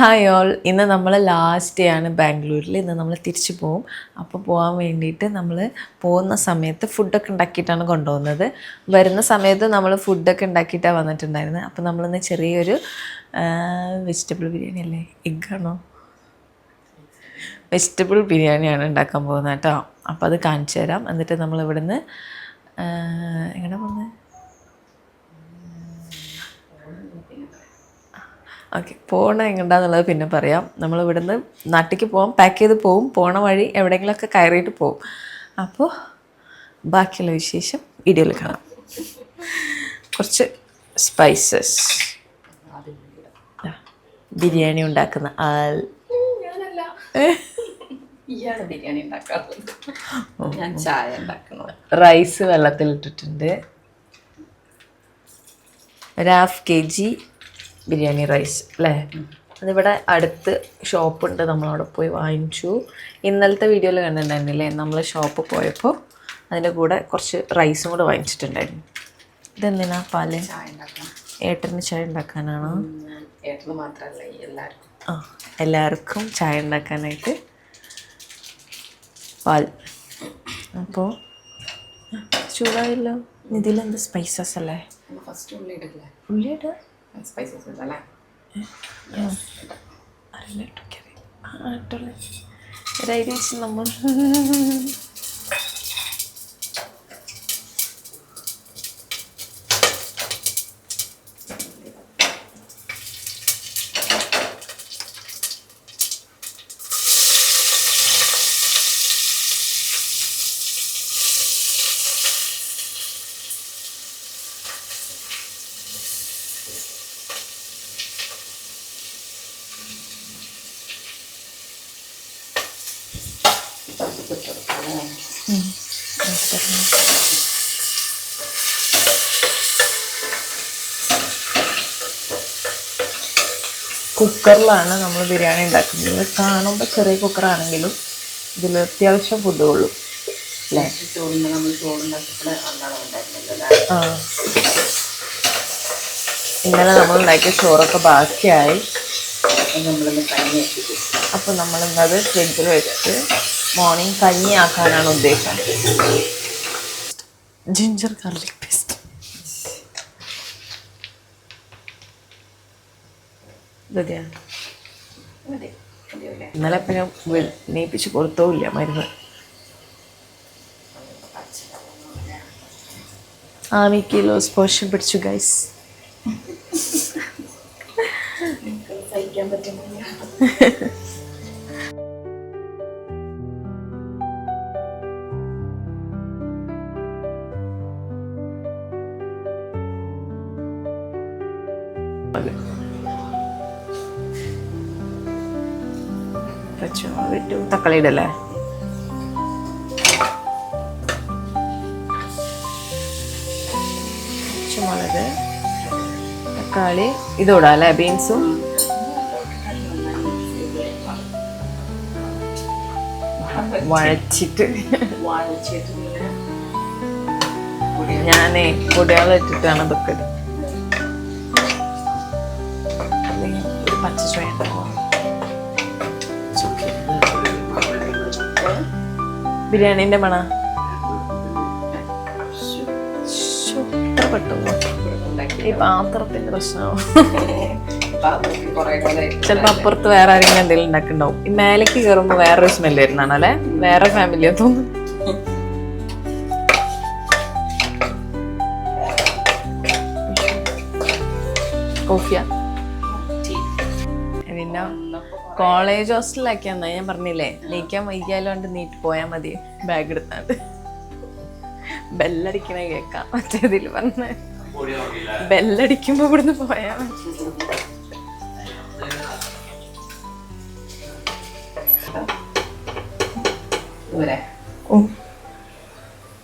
Hi all ഇന്ന് നമ്മൾ last day ആണ് ബാംഗ്ലൂരിൽ ഇന്ന് നമ്മൾ തിരിച്ചു പോവും. അപ്പോൾ പോകാൻ വേണ്ടിയിട്ട് നമ്മൾ പോകുന്ന സമയത്ത് ഫുഡൊക്കെ ഉണ്ടാക്കിയിട്ടാണ് കൊണ്ടുപോകുന്നത്. വരുന്ന സമയത്ത് നമ്മൾ ഫുഡൊക്കെ ഉണ്ടാക്കിയിട്ടാണ് വന്നിട്ടുണ്ടായിരുന്നത് അപ്പോൾ നമ്മളിന്ന് ചെറിയൊരു വെജിറ്റബിൾ ബിരിയാണി അല്ലേ? എഗ്ഗാണോ വെജിറ്റബിൾ ബിരിയാണിയാണ് ഉണ്ടാക്കാൻ പോകുന്നത് കേട്ടോ. അപ്പോൾ അത് കാണിച്ചു തരാം. എന്നിട്ട് നമ്മൾ ഇവിടുന്ന് എങ്ങനെ പോകുന്നത് ഓക്കെ പോകണം എങ്ങോട്ടാന്നുള്ളത് പിന്നെ പറയാം. നമ്മൾ ഇവിടുന്ന് നാട്ടിലേക്ക് പോകാം പാക്ക് ചെയ്ത് പോവും പോണ വഴി എവിടെയെങ്കിലുമൊക്കെ കയറിയിട്ട് പോവും. അപ്പോൾ ബാക്കിയുള്ള വിശേഷം വീഡിയോയിൽ കാണാം. കുറച്ച് സ്പൈസസ് ബിരിയാണി ഉണ്ടാക്കുന്ന ആൾ. ബിരിയാണി ഞാൻ ചായ റൈസ് വെള്ളത്തിലിട്ടിട്ടുണ്ട്. ഒരു half K G biryani rice അല്ലേ? അതിവിടെ അടുത്ത് ഷോപ്പുണ്ട് നമ്മളവിടെ പോയി വാങ്ങിച്ചു. ഇന്നലത്തെ വീഡിയോയിൽ കണ്ടിട്ടുണ്ടായിരുന്നില്ലേ? നമ്മൾ ഷോപ്പ് പോയപ്പോൾ അതിന്റെ കൂടെ കുറച്ച് റൈസും കൂടെ വാങ്ങിച്ചിട്ടുണ്ടായിരുന്നു. ഇതെന്തിനാ പാൽ? ഏട്ടന് ചായ ഉണ്ടാക്കാനാണോ? ഏട്ടന് മാത്രമല്ല എല്ലാവർക്കും. ആ എല്ലാവർക്കും ചായ ഉണ്ടാക്കാനായിട്ട് പാൽ. അപ്പോൾ ചൂടായല്ലോ. ഇതിലെന്ത് സ്പൈസസ് അല്ലേ? ഉള്ളിയിട്ട് ഫസ്റ്റ് ഉള്ളി ഇടില്ലേ ഉള്ളിയുടെ. സ്പൈസസ് ഇടല്ലേ അറിയില്ല. ഒരു ഐഡിയ നമ്മൾ. കുക്കറിലാണ് നമ്മൾ ബിരിയാണി ഉണ്ടാക്കുന്നത്. കാണുമ്പോൾ ചെറിയ കുക്കറാണെങ്കിലും ഇതിൽ അത്യാവശ്യം ഫുഡ് കൊള്ളും അല്ലേ? ആ. ഇന്നലെ നമ്മൾ ഉണ്ടാക്കിയ ചോറൊക്കെ ബാക്കിയായി. അപ്പോൾ നമ്മൾ ഇന്നത് ഫ്രിഡ്ജിൽ വെച്ച് മോർണിംഗ് കഞ്ഞി ആക്കാനാണ് ഉദ്ദേശം. Ginger garlic paste. ഇന്നലെ പിന്നെ നീപ്പിച്ച് കൊടുത്തോയില്ല മരുന്ന്. ആമി കിലോസ് പോഷൻ പിടിച്ചു ഗൈസ്. സഹിക്കാൻ പറ്റുന്നില്ല. ഇട്ടു തക്കാളി ഇടല്ലേ പച്ചമുളക് തക്കാളി ഇതോടാ അല്ലേ? ബീൻസും. വഴച്ചിട്ട്. ഞാനേ പൊടിയാളം ഇട്ടിട്ടാണ് ഇതൊക്കെ ബിരിയാണീന്റെ മണ. ഈ പാത്രത്തിന്റെ പ്രശ്നമാവും ചിലപ്പോ അപ്പുറത്ത് വേറെ ആരെങ്കിലും എന്തെങ്കിലും ഉണ്ടാക്കുന്നുണ്ടാവും. ഈ മേലേക്ക് കയറുമ്പോ വേറൊരു സ്മെല്ല് വരുന്നതാണ് അല്ലെ? വേറെ ഫാമിലിയാ തോന്നുന്നു കോഫിയാ? പിന്നെ? കോളേജ് ഹോസ്റ്റലിലാക്കിയാന്നാ ഞാൻ പറഞ്ഞില്ലേ? നീക്കാൻ വൈകിയാലോണ്ട് നീറ്റ് പോയാൽ മതി. ബാഗ് എടുത്താണ്ട്. ബെല്ലടിക്കണ കേക്കാം മറ്റേതിൽ പറഞ്ഞ. ബെല്ലടിക്കുമ്പോ ഇവിടുന്ന് പോയാ മതി.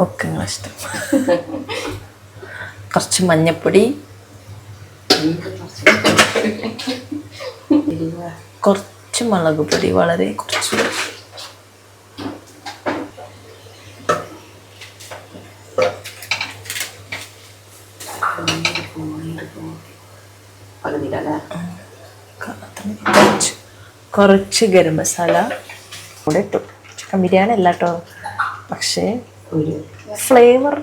ഒക്കെ ഇഷ്ടം. കുറച്ച് മഞ്ഞപ്പൊടി. കുറച്ച് മുളക് പൊടി വളരെ കുറച്ച്. കുറച്ച് കുറച്ച് ഗരം മസാല കൂടെ ഇട്ടു. ചിക്കൻ ബിരിയാണി അല്ല കേട്ടോ പക്ഷേ ഒരു ഫ്ലേവർ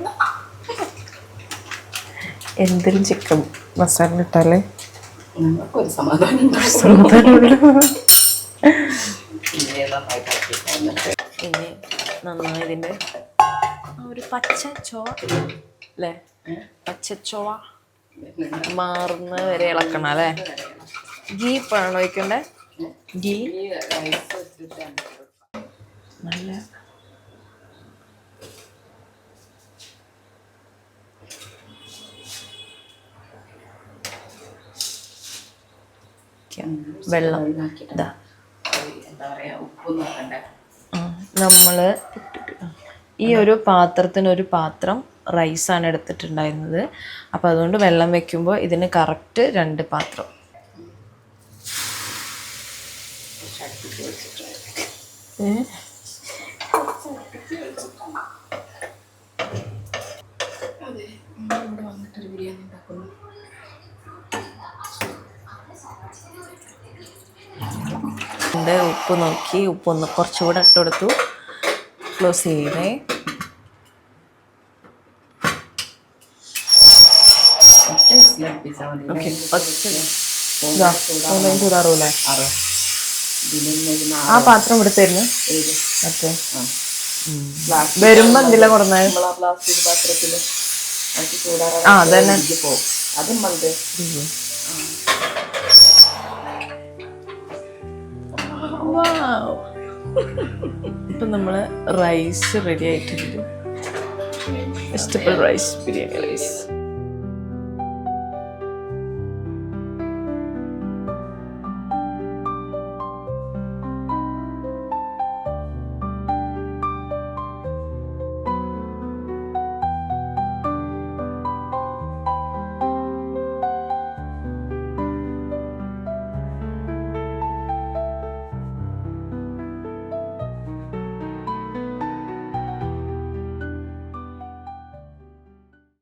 എന്തിലും ചിക്കൻ മസാല ഇട്ടാലേ? സമാധാനം. സമാധാനമുള്ളൂ ഇനി നന്നായി ഇതിന്റെ ഒരു പച്ച ചോവ അല്ലേ പച്ച ചോവ മാറുന്ന വരെ ഇളക്കണം അല്ലേ ഗീ ഇപ്പോഴാണ് ഒഴിക്കണ്ടേ? ഗീ. നല്ല വെള്ളം. ഇതാ എന്താ പറയാ ഉപ്പ് നോക്കണ്ട? നമ്മൾ ഈ ഒരു പാത്രത്തിന് ഒരു പാത്രം റൈസാണ് എടുത്തിട്ടുണ്ടായിരുന്നത്. അപ്പോൾ അതുകൊണ്ട് വെള്ളം വെക്കുമ്പോൾ ഇതിന് കറക്റ്റ് രണ്ട് പാത്രം. ഇവിടെ വന്നിട്ടൊരു ബിരിയാണി ഇതിന്റെ ഉപ്പ് നോക്കി. ഉപ്പ് ഒന്ന് കുറച്ചുകൂടെ ഇട്ട് കൊടുത്തു. ക്ലോസ് ചെയ്യണേ. ഓക്കെ ഒന്നും ചൂടാറൂലേ ആ പാത്രം എടുത്തായിരുന്നു ഓക്കെ വരുമ്പോ എന്തില്ല കൊടുന്നേ? പ്ലാസ്റ്റിക് പാത്രത്തിൽ. ആ, അതന്നെ. അതും മതി ഇപ്പൊ നമ്മൾ റൈസ് റെഡി ആയിട്ടുണ്ട്. Vegetable rice biryani rice